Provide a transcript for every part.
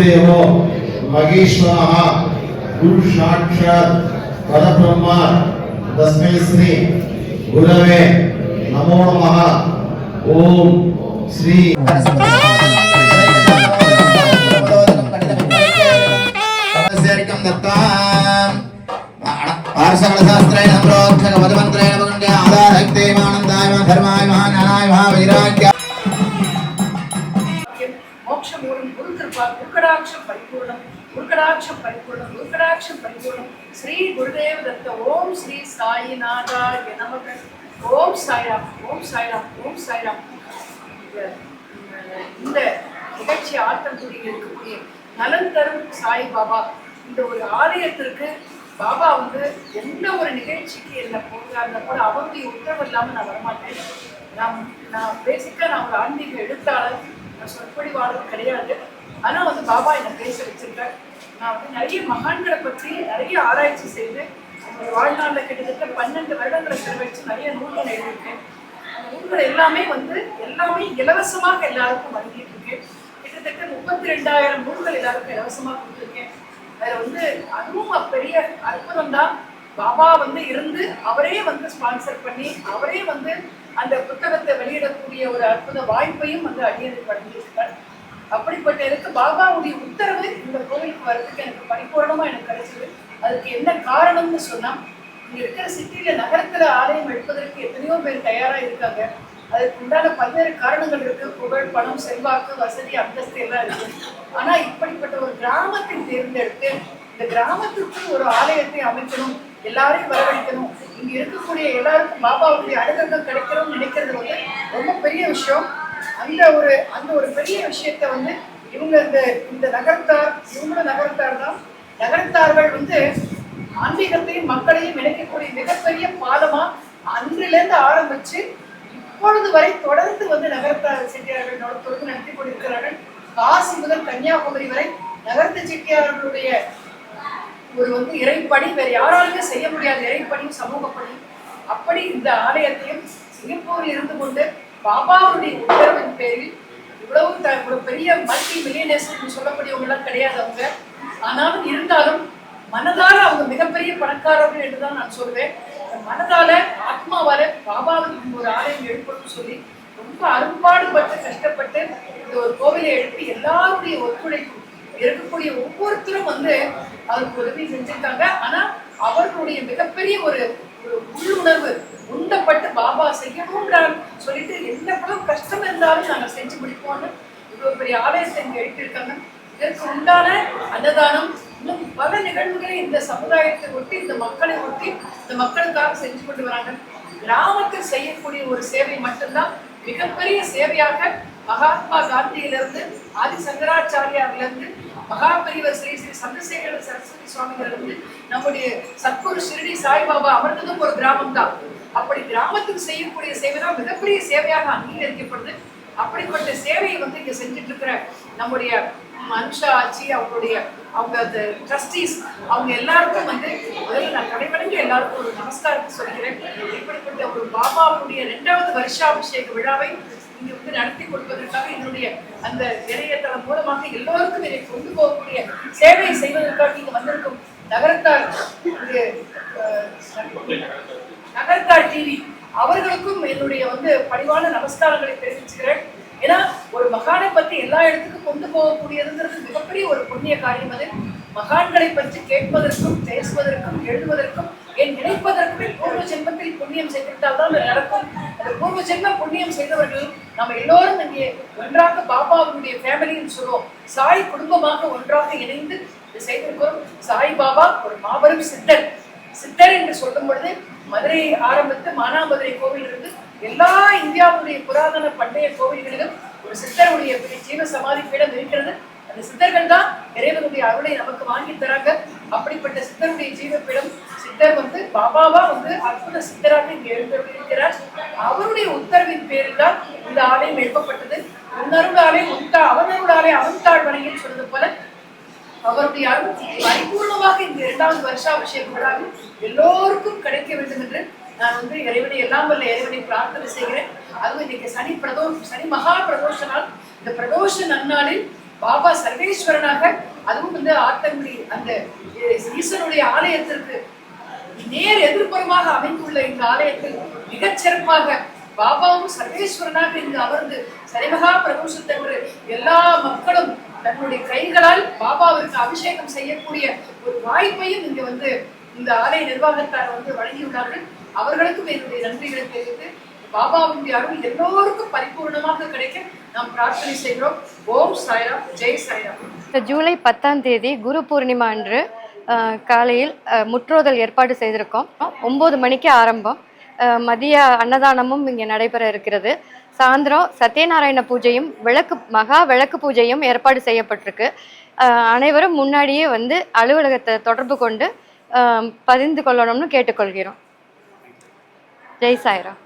గురుదేవో మహేశ్వర గురు సాక్షాత్ పరబ్రహ్మ. తస్మై శ్రీ గురవే నమో నమ. ఓం శ్రీ ఆర్షణశాస్త్రేణ ప్రోక్షక పదమంత్రేణ ఆధారక్తే మానందాయ ధర్మాయ మహానాయ మహావైరాగ్య உக்கடாட்சம் பரிபூர்ணம். உருக்கடாட்சம் பரிபூர்ணம். உருக்கடாட்சம் பரிபூர்ணம். ஸ்ரீ குருதேவ தத்த ஓம் ஸ்ரீ சாயிநாதாய நமக. ஓம் சாய்ராம். ஓம் சாய்ராம். ஓம் சாய்ராம். இந்த நிகழ்ச்சி ஆத்தங்குடியில் இருக்கக்கூடிய நலன் சாய் பாபா. இந்த ஒரு ஆலயத்திற்கு பாபா வந்து எந்த ஒரு நிகழ்ச்சிக்கு என்ன போகிறாங்க கூட அவங்க உத்தரவு இல்லாமல் நான் வரமாட்டேன். நான் நான் பேசிக்காக நான் ஒரு ஆன்மீக எழுத்தாளர். நான் சொற்பொழிவாளர் கிடையாது. ஆனால் வந்து பாபா என்னை பேச வச்சிருக்கார். நான் வந்து நிறைய மகான்களை பற்றி நிறைய ஆராய்ச்சி செய்து என்னுடைய வாழ்நாளில் கிட்டத்தட்ட பன்னெண்டு வருடங்களை செலவழித்து நிறைய நூல்கள் எழுதியிருக்கேன். அந்த நூல்கள் எல்லாமே வந்து எல்லாமே இலவசமாக எல்லாருக்கும் வழங்கிட்டு இருக்கேன் கிட்டத்தட்ட முப்பத்தி ரெண்டாயிரம் நூல்கள் எல்லாருக்கும் இலவசமாக கொடுத்துருக்கேன். அதில் வந்து அதுவும் பெரிய அற்புதம் தான் பாபா வந்து இருந்து அவரே வந்து ஸ்பான்சர் பண்ணி அவரே வந்து அந்த புத்தகத்தை வெளியிடக்கூடிய ஒரு அற்புத வாய்ப்பையும் வந்து அடியனுக்கு வழங்கியிருக்கிறார் அப்படிப்பட்ட இதுக்கு பாபாவுடைய உத்தரவு இந்த கோவிலுக்கு வர்றதுக்கு எனக்கு பரிபூர்ணமா எனக்கு கிடைச்சது. அதுக்கு என்ன காரணம்னு சொன்னா இங்க இருக்கிற சிட்டியில நகரத்துல ஆலயம் எடுப்பதற்கு எத்தனையோ பேர் தயாரா இருக்காங்க. அதுக்கு உண்டான பல்வேறு காரணங்கள் இருக்கு. புகழ் பணம் செல்வாக்கு வசதி அந்தஸ்து எல்லாம் இருக்கு. ஆனா இப்படிப்பட்ட ஒரு கிராமத்தை தேர்ந்தெடுத்து இந்த கிராமத்திற்கு ஒரு ஆலயத்தை அமைக்கணும் எல்லாரையும் வரவழைக்கணும் இங்க இருக்கக்கூடிய எல்லாருக்கும் பாபாவுடைய அனுகிரகம் கிடைக்கணும்னு நினைக்கிறது வந்து ரொம்ப பெரிய விஷயம். அந்த ஒரு அந்த ஒரு பெரிய விஷயத்த வந்து இவங்க இந்த இந்த நகரத்தார் இவங்களும் நகரத்தார் தான். நகரத்தார்கள் வந்து ஆன்மீகத்தையும் மக்களையும் இணைக்கக்கூடிய மிகப்பெரிய பாலமா அன்றிலிருந்து ஆரம்பிச்சு இப்பொழுது வரை தொடர்ந்து வந்து நகரத்தார் செட்டியார்கள் தொடர்ந்து நடத்தி கொண்டிருக்கிறார்கள். காசி முதல் கன்னியாகுமரி வரை நகரத்து செட்டியார்களுடைய ஒரு வந்து இறைப்பணி வேற யாராலுமே செய்ய முடியாத இறைப்பணியும் சமூக அப்படி இந்த ஆலயத்தையும் சிங்கப்பூரில் இருந்து கொண்டு பாபாவுடைய உத்தரவின் பேரில் இவ்வளவு பெரிய மல்டி மில்லியனர்ஸ் சொல்லக்கூடியவங்க எல்லாம் கிடையாது அவங்க. ஆனாலும் இருந்தாலும் மனதால அவங்க மிகப்பெரிய பணக்காரர்கள் என்றுதான் நான் சொல்வேன். மனதால ஆத்மாவால பாபாவுக்கு ஒரு ஆலயம் எழுப்பணும்னு சொல்லி ரொம்ப அரும்பாடுபட்டு கஷ்டப்பட்டு இந்த ஒரு கோவிலை எழுப்பி எல்லாருடைய ஒத்துழைப்பு இருக்கக்கூடிய ஒவ்வொருத்தரும் வந்து அவருக்கு உதவி செஞ்சிருக்காங்க. ஆனா அவர்களுடைய மிகப்பெரிய ஒரு ஒரு உள்ளுணர்வு உண்டப்பட்டு பாபா செய்யணும்ன்றார். சொல்லிட்டு என்ன கஷ்டம் இருந்தாலும் நாங்கள் செஞ்சு முடிப்போம்னு இவ்வளோ பெரிய ஆலயத்தை இங்கே எழுப்பியிருக்காங்க இதற்கு உண்டான அன்னதானம் இன்னும் பல நிகழ்வுகளை இந்த சமுதாயத்தை ஒட்டி இந்த மக்களை ஒட்டி இந்த மக்களுக்காக செஞ்சு கொண்டு வராங்க. கிராமத்தில் செய்யக்கூடிய ஒரு சேவை மட்டும்தான் மிகப்பெரிய சேவையாக மகாத்மா காந்தியிலிருந்து ஆதி சங்கராச்சாரியாவிலிருந்து மகாபெரிவர் ஸ்ரீ ஸ்ரீ சந்திரசேகர சரஸ்வதி சுவாமிகளிலிருந்து நம்முடைய சத்குரு ஷிரடி சாய்பாபா அமர்ந்ததும் ஒரு கிராமம் தான் அப்படி கிராமத்துக்கு செய்யக்கூடிய சேவை தான் மிகப்பெரிய சேவையாக அங்கீகரிக்கப்படுது. அப்படிப்பட்ட சேவையை வந்து இங்க செஞ்சுட்டு இருக்கிற நம்முடைய அனுஷா ஆட்சி அவங்களுடைய அவங்க அந்த ட்ரஸ்டீஸ் அவங்க எல்லாருக்கும் வந்து முதல்ல நான் கடைவணங்கி எல்லாருக்கும் ஒரு நமஸ்காரத்தை சொல்கிறேன். இப்படிப்பட்ட ஒரு பாபாவுடைய ரெண்டாவது வருஷாபிஷேக விழாவை இங்க வந்து நடத்தி கொடுப்பதற்காக என்னுடைய அந்த இணையதளம் மூலமாக எல்லோருக்கும் இதை கொண்டு போகக்கூடிய சேவை செய்வதற்காக நீங்க வந்திருக்கும் நகரத்தார் இங்கு, டிவி அவர்களுக்கும் என்னுடைய வந்து பணிவான நமஸ்காரங்களை தெரிவிச்சுக்கிறேன். ஏன்னா ஒரு மகானை பற்றி எல்லா இடத்துக்கும் கொண்டு போகக்கூடியதுங்கிறது மிகப்பெரிய ஒரு புண்ணிய காரியம் அது. மகான்களை பற்றி கேட்பதற்கும் பேசுவதற்கும் எழுதுவதற்கும் என் நினைப்பதற்குமே பூர்வ ஜென்மத்தில் புண்ணியம் செய்துவிட்டால் தான் நடக்கும். அந்த பூர்வ ஜென்ம புண்ணியம் செய்தவர்கள் நம்ம எல்லோரும் இங்கே ஒன்றாக பாபாவுடைய ஃபேமிலின்னு சொல்லுவோம். சாய் குடும்பமாக ஒன்றாக இணைந்து இதை செய்திருக்கிறோம். சாய் பாபா ஒரு மாபெரும் சித்தர். சித்தர் என்று சொல்லும் பொழுது மதுரை ஆரம்பித்து மானாமதுரை கோவில் இருந்து எல்லா இந்தியாவுடைய புராதன பண்டைய கோவில்களிலும் ஒரு சித்தருடைய ஜீவ சமாதி பீடம் இருக்கிறது. அந்த சித்தர்கள் தான் இறைவனுடைய அருளை நமக்கு வாங்கி தராங்க. அப்படிப்பட்ட சித்தருடைய ஜீவ பீடம் சித்தர் வந்து பாபாவா வந்து அற்புத சித்தராக இங்கே எழுந்திருக்கிறார் அவருடைய உத்தரவின் பேரில் தான் இந்த ஆலயம் எழுப்பப்பட்டது. உன்னருளாலே உத்தா அவனருளாலே அவன்தாழ் வணங்கின்னு சொன்னது போல அவருடைய அருள் பரிபூர்ணமாக இந்த இரண்டாவது வருஷாபிஷேக விழாவில் எல்லோருக்கும் கிடைக்க வேண்டும் என்று நான் வந்து இறைவனை எல்லாம் வல்ல இறைவனை பிரார்த்தனை செய்கிறேன். அதுவும் இன்னைக்கு சனி பிரதோ சனி மகா பிரதோஷ நாள். இந்த பிரதோஷ நன்னாளில் பாபா சர்வேஸ்வரனாக அதுவும் வந்து ஆத்தங்குடி அந்த ஈஸ்வருடைய ஆலயத்திற்கு நேர் எதிர்ப்புறமாக அமைந்துள்ள இந்த ஆலயத்தில் மிகச் சிறப்பாக பாபாவும் சர்வேஸ்வரனாக இங்கு அமர்ந்து சரிமகா பிரபுஷத்தன்று எல்லா மக்களும் தன்னுடைய கைகளால் பாபாவிற்கு அபிஷேகம் செய்யக்கூடிய ஒரு வாய்ப்பையும் இங்க வந்து இந்த ஆலய நிர்வாகத்தார் வந்து வழங்கியுள்ளார்கள். அவர்களுக்கும் என்னுடைய நன்றிகளை தெரிவித்து பாபாவுடைய அருள் எல்லோருக்கும் பரிபூர்ணமாக கிடைக்க நாம் பிரார்த்தனை செய்கிறோம். ஓம் சாய்ராம் ஜெய் சாய்ராம். இந்த ஜூலை பத்தாம் தேதி குரு பூர்ணிமா அன்று காலையில் முற்றோதல் ஏற்பாடு செய்திருக்கோம். ஒம்பது மணிக்கு ஆரம்பம். மதிய அன்னதானமும் இங்கே நடைபெற இருக்கிறது. சாயந்தரம் சத்யநாராயண பூஜையும் விளக்கு மகா விளக்கு பூஜையும் ஏற்பாடு செய்யப்பட்டிருக்கு. அனைவரும் முன்னாடியே வந்து அலுவலகத்தை தொடர்பு கொண்டு பதிந்து கொள்ளணும்னு கேட்டுக்கொள்கிறோம். ஜெய் சாய்ராம் சாய்ராம்.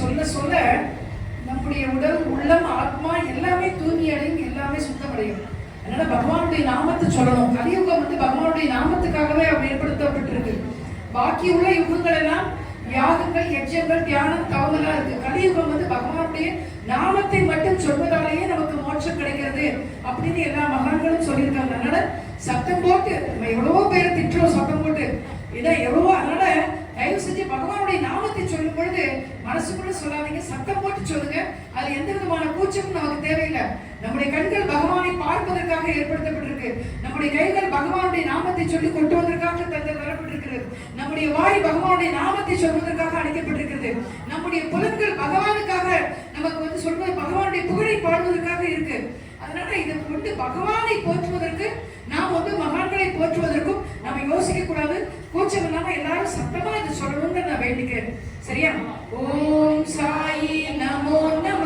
சொல்ல சொல்ல நம்முடைய உடல் உள்ளம் ஆத்மா எல்லாமே தூய்மை அடையும் எல்லாமே சுத்தமடையும். அதனால பகவானுடைய நாமத்தை சொல்லணும். கலியுகம் வந்து பகவானுடைய நாமத்துக்காகவே அவர் ஏற்படுத்தப்பட்டிருக்கு. பாக்கி உள்ள யுகங்கள் எல்லாம் யாகங்கள் யஜ்யங்கள் தியானம் தவமெல்லாம் இருக்கு. கலியுகம் வந்து பகவானுடைய நாமத்தை மட்டும் சொல்வதாலேயே நமக்கு மோட்சம் கிடைக்கிறது அப்படின்னு எல்லா மகான்களும் சொல்லியிருக்காங்க. அதனால சத்தம் போட்டு நம்ம எவ்வளவோ பேர் திட்டுறோம் சத்தம் போட்டு. இதான் எவ்வளவோ அதனால தயவு செஞ்சு பகவானுடைய நாமத்தை சொல்லும் பொழுது மனசுக்குள்ள சொல்லாதீங்க. சத்தம் போட்டு சொல்லுங்க. அது எந்த விதமான கூச்சமும் நமக்கு தேவையில்லை. நம்முடைய கண்கள் பகவானை பார்ப்பதற்காக ஏற்படுத்தப்பட்டிருக்கு. நம்முடைய கைகள் பகவானுடைய நாமத்தை சொல்லி கொண்டு வந்ததற்காக தந்து தரப்பட்டிருக்கிறது நம்முடைய வாய் பகவானுடைய நாமத்தை சொல்வதற்காக அழைக்கப்பட்டிருக்கிறது. நம்முடைய புலன்கள் பகவானுக்காக நமக்கு வந்து சொல்வது பகவானுடைய புகழை பாடுவதற்காக இருக்கு. அதனால இதை கொண்டு பகவானை போற்றுவதற்கு நாம் வந்து மகான்களை போற்றுவதற்கும் நம்ம யோசிக்க கூடாது. கூச்சம் இல்லாம எல்லாரும் சத்தமா இது சொல்லணும்னு நான் வேண்டிக்கிறேன். சரியா? ஓம் சாயி நமோ நம